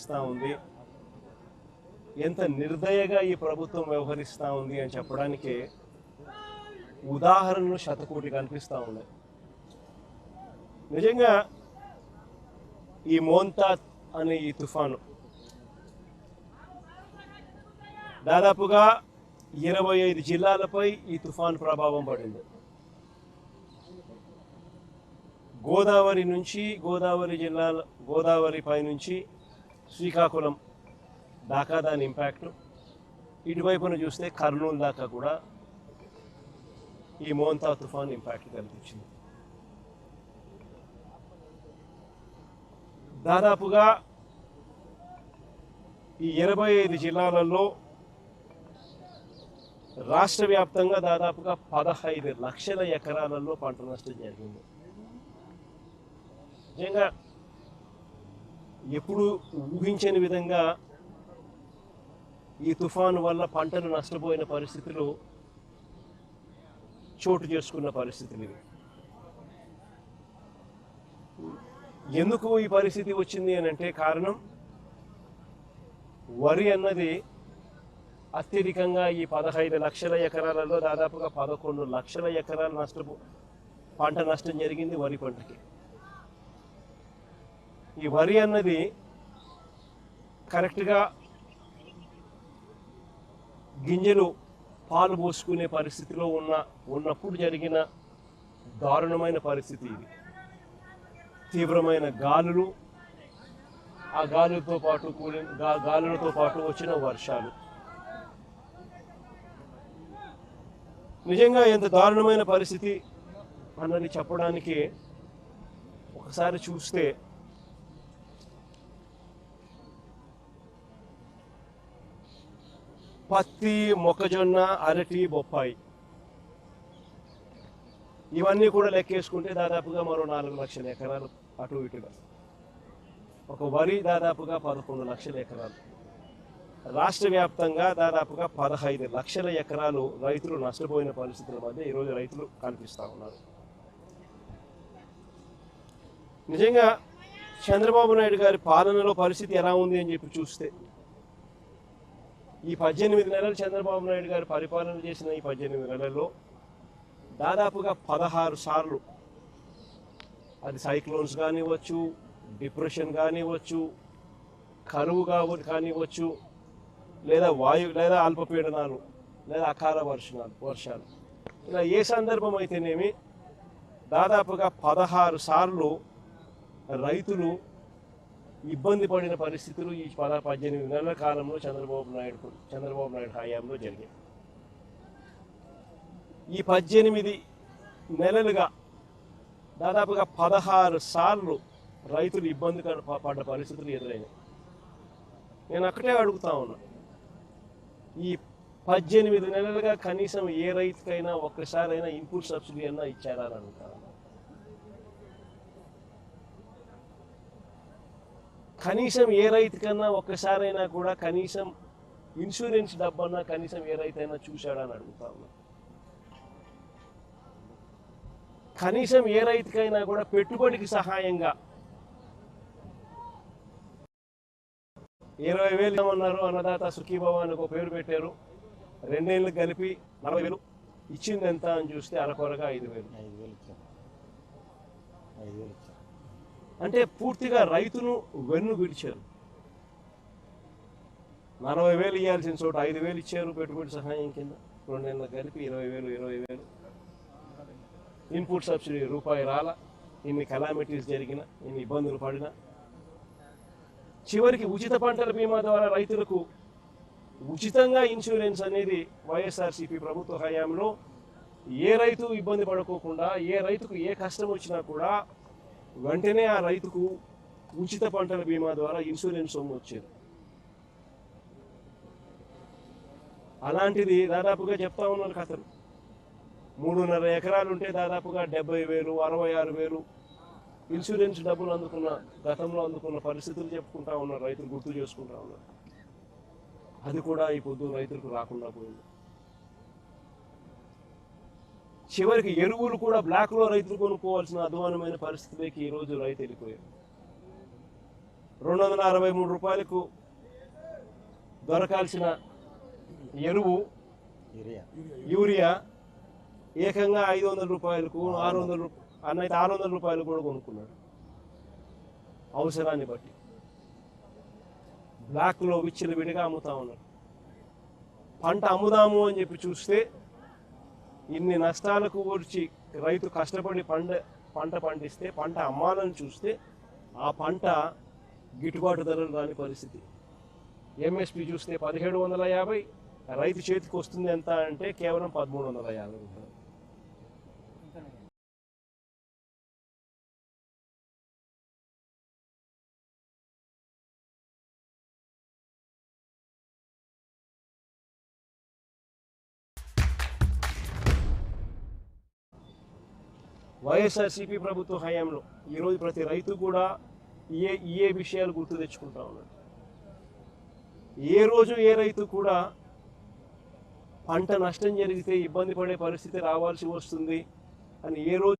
వ్యవహరిస్తూ ఉంది. ఎంత నిర్దయగా ఈ ప్రభుత్వం వ్యవహరిస్తూ ఉంది అని చెప్పడానికి ఉదాహరణలు శతకోటి కనిపిస్తూ ఉన్నాయి. నిజంగా ఈ మోంతా అనే ఈ తుఫాను దాదాపుగా ఇరవై ఐదు జిల్లాలపై ఈ తుఫాను ప్రభావం పడింది. గోదావరి నుంచి గోదావరి జిల్లాల గోదావరి పై నుంచి శ్రీకాకుళం దాకా దాని ఇంపాక్ట్ ఇటువైపున చూస్తే కర్నూలు దాకా కూడా ఈ మోంతా తుఫాన్ ఇంపాక్ట్ కనిపించింది. దాదాపుగా ఈ ఇరవై ఐదు జిల్లాలలో రాష్ట్ర వ్యాప్తంగా దాదాపుగా పదహైదు లక్షల ఎకరాలలో పంట నష్టం జరిగింది. నిజంగా ఎప్పుడు ఊహించని విధంగా ఈ తుఫాను వల్ల పంటలు నష్టపోయిన పరిస్థితులు చోటు చేసుకున్న పరిస్థితులు ఇవి. ఎందుకు ఈ పరిస్థితి వచ్చింది అని అంటే కారణం వరి అన్నది అత్యధికంగా ఈ పదహైదు లక్షల ఎకరాలలో దాదాపుగా పదకొండు లక్షల ఎకరాలు నష్టపో పంట నష్టం జరిగింది వరి పంటకి. ఈ వరి అన్నది కరెక్ట్గా గింజలు పాలు పోసుకునే పరిస్థితిలో ఉన్న ఉన్నప్పుడు జరిగిన దారుణమైన పరిస్థితి ఇది. తీవ్రమైన గాలులు ఆ గాలులతో పాటు కూలి గాలులతో పాటు వచ్చిన వర్షాలు. నిజంగా ఎంత దారుణమైన పరిస్థితి అన్నది చెప్పడానికి ఒకసారి చూస్తే పత్తి మొక్కజొన్న అరటి బొప్పాయి. ఇవన్నీ కూడా లెక్కేసుకుంటే దాదాపుగా మరో నాలుగు లక్షల ఎకరాలు అటు ఇటుగా ఒక వరి దాదాపుగా పదకొండు లక్షల ఎకరాలు. రాష్ట్ర వ్యాప్తంగా దాదాపుగా పదహైదు లక్షల ఎకరాలు రైతులు నష్టపోయిన పరిస్థితుల మధ్య ఈరోజు రైతులు కనిపిస్తూ ఉన్నారు. నిజంగా చంద్రబాబు నాయుడు గారి పాలనలో పరిస్థితి ఎలా ఉంది అని చెప్పి చూస్తే ఈ పద్దెనిమిది నెలలు చంద్రబాబు నాయుడు గారు పరిపాలన చేసిన ఈ పద్దెనిమిది నెలల్లో దాదాపుగా పదహారు సార్లు అది సైక్లోన్స్ కానివ్వచ్చు డిప్రెషన్ కానివ్వచ్చు కరువు కావ కానివ్వచ్చు లేదా వాయు లేదా అల్పపీడనాలు లేదా అకాల వర్షాలు వర్షాలు. ఇలా ఏ సందర్భం అయితేనేమి దాదాపుగా పదహారు సార్లు రైతులు ఇబ్బంది పడిన పరిస్థితులు ఈ పద పద్దెనిమిది నెలల కాలంలో చంద్రబాబు నాయుడు చంద్రబాబు నాయుడు హయాంలో జరిగాయి. ఈ పద్దెనిమిది నెలలుగా దాదాపుగా పదహారు సార్లు రైతులు ఇబ్బంది పడ్డ పరిస్థితులు ఎదురైనాయి. నేను అక్కడే అడుగుతా ఉన్నా. ఈ పద్దెనిమిది నెలలుగా కనీసం ఏ రైతుకైనా ఒక్కసారైనా ఇన్పుట్ సబ్సిడీ అయినా ఇచ్చారా అనుకుంటాను అడుగుతా ఉన్నా. కనీసం ఏ రైతుకన్నా ఒక్కసారైనా కూడా కనీసం ఇన్సూరెన్స్ డబ్బన్నా కనీసం ఏ రైతైనా చూశాడా అని అడుగుతా ఉన్నా. కనీసం ఏ రైతుకైనా కూడా పెట్టుబడికి సహాయంగా ఇరవై వేలు ఇవ్వమన్నారు అన్నదాత సుఖీభవ అని ఒక పేరు పెట్టారు. రెండేళ్ళు కలిపి నలభై వేలు. ఇచ్చింది ఎంత అని చూస్తే అరకొరగా ఐదు వేలు. ఐదు వేలు ఇచ్చారు. ఐదు వేలు ఇచ్చారు. అంటే పూర్తిగా రైతును వెన్ను విడిచారు. నలభై వేలు ఇవ్వాల్సిన చోట ఐదు వేలు ఇచ్చారు పెట్టుబడి సహాయం కింద. రెండేళ్ళ కలిపి ఇరవై వేలు ఇరవై వేలు. ఇన్పుట్ సబ్సిడీ రూపాయి రాల. ఇన్ని కలామిటీస్ జరిగిన ఇన్ని ఇబ్బందులు పడిన. చివరికి ఉచిత పంటల బీమా ద్వారా రైతులకు ఉచితంగా ఇన్సూరెన్స్ అనేది వైఎస్ఆర్సీపీ ప్రభుత్వ హయాంలో ఏ రైతు ఇబ్బంది పడుకోకుండా ఏ రైతుకు ఏ కష్టం వచ్చినా కూడా వెంటనే ఆ రైతుకు ఉచిత పంటల బీమా ద్వారా ఇన్సూరెన్స్ సొమ్ము వచ్చేది. అలాంటిది దాదాపుగా చెప్తా ఉన్నారు కథలు. మూడున్నర ఎకరాలు ఉంటే దాదాపుగా డెబ్బై వేలు అరవై ఆరు వేలు ఇన్సూరెన్స్ డబ్బులు అందుకున్న గతంలో అందుకున్న పరిస్థితులు చెప్పుకుంటా ఉన్నారు రైతులు గుర్తు చేసుకుంటా ఉన్నారు. అది కూడా ఈ పొద్దు రైతులకు రాకుండా పోయింది. చివరికి ఎరువులు కూడా బ్లాక్లో రైతులు కొనుక్కోవాల్సిన అధ్వానమైన పరిస్థితిలోకి ఈ రోజు రైతు వెళ్ళిపోయారు రెండు వందల అరవై మూడు రూపాయలకు దొరకాల్సిన ఎరువు యూరియా. ఏకంగా ఐదు వందల రూపాయలకు ఆరు వందల అన్నైతే ఆరు వందల రూపాయలు కూడా కొనుక్కున్నాడు. అవసరాన్ని బట్టి. బ్లాక్లో విచ్చిలు విడిగా అమ్ముతా ఉన్నారు పంట అమ్ముదాము అని చెప్పి చూస్తే ఇన్ని నష్టాలకు వచ్చి రైతు కష్టపడి పంట పంట పండిస్తే పంట అమ్మాలని చూస్తే ఆ పంట గిట్టుబాటు ధరలు రాని పరిస్థితి. ఎంఎస్పి చూస్తే పదిహేడు వందల యాభై రైతు చేతికి వస్తుంది ఎంత అంటే కేవలం పదమూడు వందల యాభై రూపాయలు. వైఎస్ఆర్సీపీ ప్రభుత్వ హయాంలో ఈరోజు ప్రతి రైతు కూడా ఏ ఏ విషయాలు గుర్తు తెచ్చుకుంటా ఉన్నాడు. ఏ రోజు ఏ రైతు కూడా పంట నష్టం జరిగితే ఇబ్బంది పడే పరిస్థితి రావాల్సి వస్తుంది అని ఏ రోజు